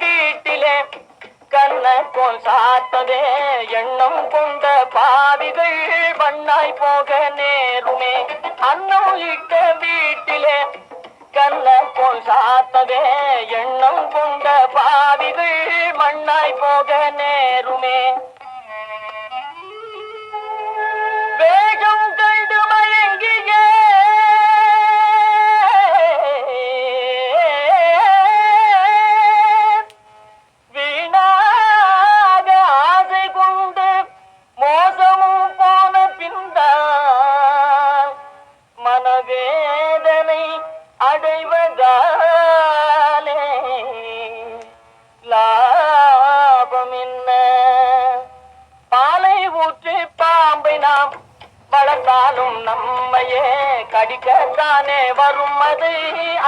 கண்டீட்டிலே கண்ண போல் சாத்ததே எண்ணம் கொண்ட பாவிகள் பண்ணாய் போக நேருமே. அன்னம் இட்ட வீட்டிலே கண்ண போல் சாத்ததே எண்ணம் கொண்ட பாவிகள் மண்ணாய் போக நேருமே. மனவேதனை அடைவதாலே லாபம் என்ன பாலை ஊற்றி பாம்பை நாம் வளர்த்தாலும் நம்மையே கடிக்கத்தானே வரும் அதை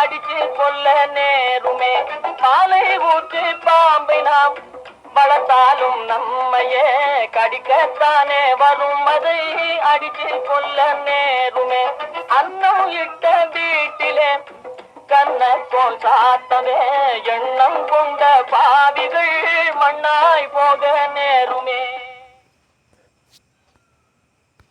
அடித்து கொள்ள நேருமே. பாலை ஊற்றி பாம்பை நாம் வளர்த்தாலும் நம்மையே கடிக்கத்தானே வரும் அதை அடிச்சு கொள்ள நேருமே. அன்னம் இட்ட வீட்டிலே கண்ணை போல் சாத்தமே எண்ணம் கொண்ட பாவிகள் மண்ணாய் போக நேருமே.